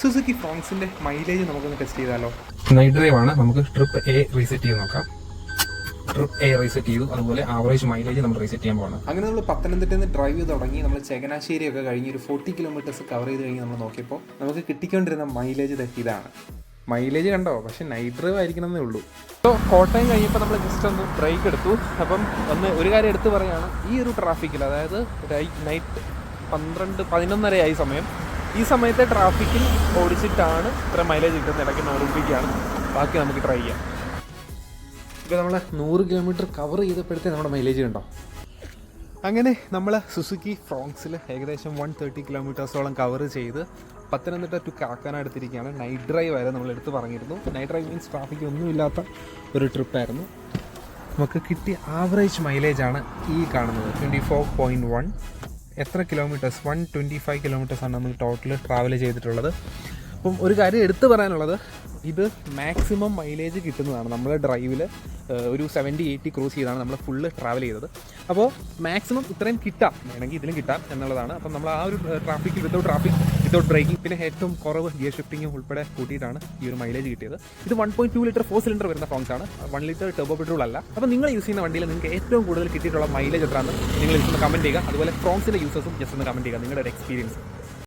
Suzuki ഫോൺസിന്റെ mileage നമുക്കൊന്ന് test ചെയ്താലോ? നൈറ്റ് ഡ്രൈവ് ആണ്. നമുക്ക് ട്രിപ്പ് എ റീസെറ്റ് ചെയ്ത് നോക്കാം. ട്രിപ്പ് എ റീസെറ്റ് ചെയ്തു. അതുപോലെ ആവറേജ് മൈലേജ് നമ്മൾ റീസെറ്റ് ചെയ്യാൻ പോകണം അങ്ങനെ നമ്മൾ പത്തനംതിട്ടയിൽ നിന്ന് ഡ്രൈവ് ചെയ്ത് തുടങ്ങി നമ്മൾ ചങ്ങനാശ്ശേരി ഒക്കെ കഴിഞ്ഞ് ഒരു ഫോർട്ടി കിലോമീറ്റേഴ്സ് കവർ ചെയ്ത് കഴിഞ്ഞ് നമ്മൾ നോക്കിയപ്പോൾ നമുക്ക് കിട്ടിക്കൊണ്ടിരുന്ന മൈലേജ് ഇതാണ്. മൈലേജ് കണ്ടോ? പക്ഷെ നൈറ്റ് ഡ്രൈവ് ആയിരിക്കണമെന്നേ ഉള്ളൂ. അപ്പോൾ കോട്ടയം കഴിഞ്ഞപ്പോൾ നമ്മൾ ജസ്റ്റ് ഒന്ന് ബ്രേക്ക് എടുത്തു. അപ്പം ഒന്ന് ഒരു കാര്യം എടുത്തു പറയുകയാണ് ഈ ഒരു ട്രാഫിക്കിൽ അതായത് നൈറ്റ് പന്ത്രണ്ട് പതിനൊന്നരയായി സമയം ഈ സമയത്തെ ട്രാഫിക്കിൽ ഓടിച്ചിട്ടാണ് ഇത്ര മൈലേജ് കിട്ടുന്നത്. ഇടയ്ക്ക് നൂറ് രൂപയ്ക്കാണ് ബാക്കി നമുക്ക് ട്രൈ ചെയ്യാം. ഇപ്പോൾ നമ്മൾ നൂറ് കിലോമീറ്റർ കവർ ചെയ്തപ്പോഴത്തെ നമ്മുടെ മൈലേജ് കണ്ടോ? അങ്ങനെ നമ്മൾ സുസുക്കി ഫ്രോങ്സിൽ ഏകദേശം വൺ തേർട്ടി കിലോമീറ്റേഴ്സോളം കവർ ചെയ്ത് പത്തനംതിട്ട ടു കാക്കാനാട് എടുത്തിരിക്കുകയാണ് നൈറ്റ് ഡ്രൈവ് ആയിരുന്നു നമ്മൾ എടുത്ത് പറഞ്ഞിരുന്നു. നൈറ്റ് ഡ്രൈവ് മീൻസ് ട്രാഫിക് ഒന്നുമില്ലാത്ത ഒരു ട്രിപ്പായിരുന്നു നമുക്ക് കിട്ടിയ ആവറേജ് മൈലേജാണ് ഈ കാണുന്നത്. ട്വന്റി ഫോർ പോയിന്റ് വൺ എത്ര കിലോമീറ്റേഴ്സ് വൺ ട്വന്റി ഫൈവ് കിലോമീറ്റേഴ്സാണ് നമ്മൾ ടോട്ടൽ ട്രാവൽ ചെയ്തിട്ടുള്ളത്. അപ്പം ഒരു കാര്യം എടുത്തു പറയാനുള്ളത് ഇത് മാക്സിമം മൈലേജ് കിട്ടുന്നതാണ്. നമ്മൾ ഡ്രൈവിൽ ഒരു സെവന്റി എയ്റ്റി ക്രോസ് ചെയ്താണ് നമ്മൾ ഫുള്ള് ട്രാവൽ ചെയ്തത്. അപ്പോൾ മാക്സിമം ഇത്രയും കിട്ടാം. വേണമെങ്കിൽ ഇതിലും കിട്ടാം എന്നുള്ളതാണ്. അപ്പം നമ്മൾ ആ ഒരു ട്രാഫിക്കിൽ വിത്തൗട്ട് ട്രാഫിക് വിത്തൗട്ട് ബ്രേക്കിംഗ് പിന്നെ ഏറ്റവും കുറവ് ഗിയർ ഷിഫ്റ്റിംഗ് ഉൾപ്പെടെ കൂട്ടിയിട്ടാണ് ഈ ഒരു മൈലേജ് കിട്ടിയത്. ഇത് one point two litre four cylinder വരുന്ന ഫോൺസ് ആണ്. വൺ ലിറ്റർ ടെർബോ പെട്രോൾ അല്ല. അപ്പോൾ നിങ്ങൾ യൂസ് ചെയ്യുന്ന വണ്ടിയിൽ നിങ്ങൾക്ക് ഏറ്റവും കൂടുതൽ കിട്ടിയിട്ടുള്ള മൈലേജ് എത്രയാണ്? നിങ്ങൾ ഇതൊന്ന് കമന്റ് ചെയ്യുക. അതുപോലെ ഫ്രോങ്സിന്റെ യൂസേഴ്സും ജസ്റ്റ് ഒന്ന് കമന്റ് ചെയ്യുക. നിങ്ങളുടെ ഒരു എക്സ്പീരിയൻസ്